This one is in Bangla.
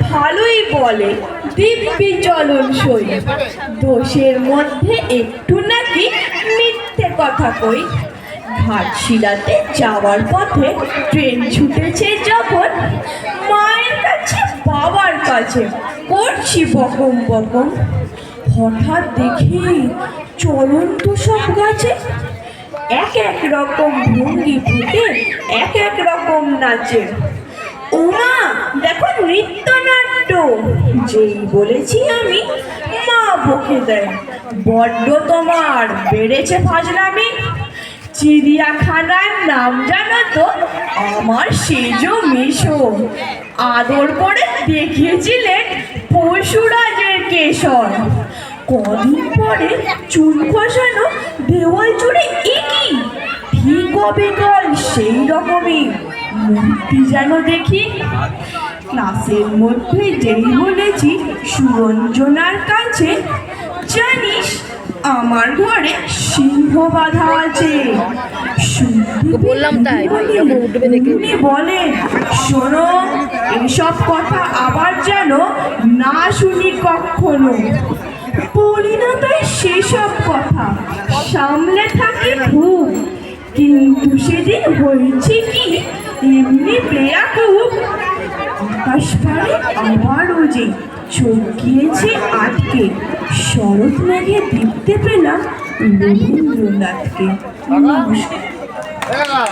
ভালোই বলে। দিব্যি চলন সই। দোষের মধ্যে একটু নাকি মিথ্যে কথা কই। ঘাটশিলাতে যাওয়ার পথে ট্রেন ছুটেছে যখন মায়ের কাছে, বাবার কাছে। করছি বকম বকম। হঠাৎ দেখি চলন্ত সব গাছে এক এক রকম ভঙ্গি ফুটে, এক এক রকম নাচে। যেই বলেছি আমি, মা বকে দেয়। বড্ড তোমার, বেড়েছে ফাজলামি। চিড়িয়াখানার নাম জানো তো? আমার সেজো মেশো। আদর করে দেখিয়েছিলেন পশুরাজের কেশর। কদিন পরে চুল খসানো, দেওয়াল জুড়ে একই ঠিক অবিকল সেই রকমই। মূর্তি যেন দেখি। ক্লাসের মধ্যে যেই বলেছি সুরঞ্জনার কাছে। জানিস আমার ঘরে সিংহ বাধা আছে। বললাম তাই, উঠবে দেখে। উনি বলেন শোনো এসব কথা আবার যেন না শুনি কখনো। বলি না তাই সেসব কথা। সামলে থাকে খুব কিন্তু সেদিন হয়েছে কি এমনি বেয়াকুব আকাশ পারে যে চোখ গিয়েছে আটকে শরৎ মেঘে দেখতে পেলাম রবীন্দ্রনাথকে। নমস্কার।